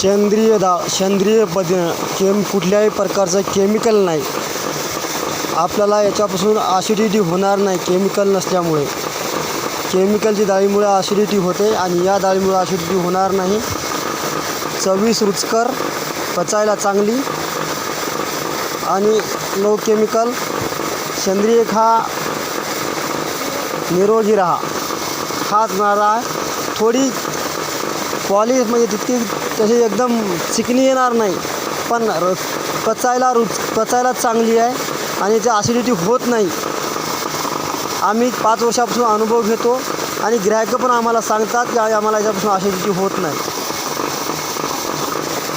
सेंद्रिय दा सेंद्रिय पद्धतीनं केम कुठल्याही प्रकारचं केमिकल नाही. आपल्याला याच्यापासून ॲसिडिटी होणार नाही केमिकल नसल्यामुळे. केमिकलची डाळीमुळे ॲसिडिटी होते आणि या डाळीमुळे ॲसिडिटी होणार नाही. चवीस रुचकर पचायला चांगली आणि नो केमिकल सेंद्रिय खा निरोगी राहा. खात नारा थोडी पॉलिश म्हणजे तितकी तशी एकदम चिकनी येणार नाही पण र पचायला रुच पचायला चांगली आहे आणि याची ॲसिडिटी होत नाही. आम्ही पाच वर्षापासून अनुभव घेतो आणि ग्राहकं पण आम्हाला सांगतात की आम्हाला याच्यापासून ॲसिडिटी होत नाही.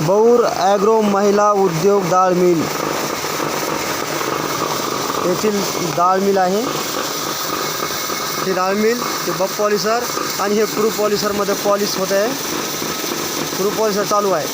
बौर ॲग्रो महिला उद्योग डाळ मिल. येथील डाळ मिल आहे. ती डाळ मिल ते बप पॉलिसर आणि हे प्रू पॉलिसरमध्ये पॉलिश होत आहे. प्रू पॉलिसर चालू आहे.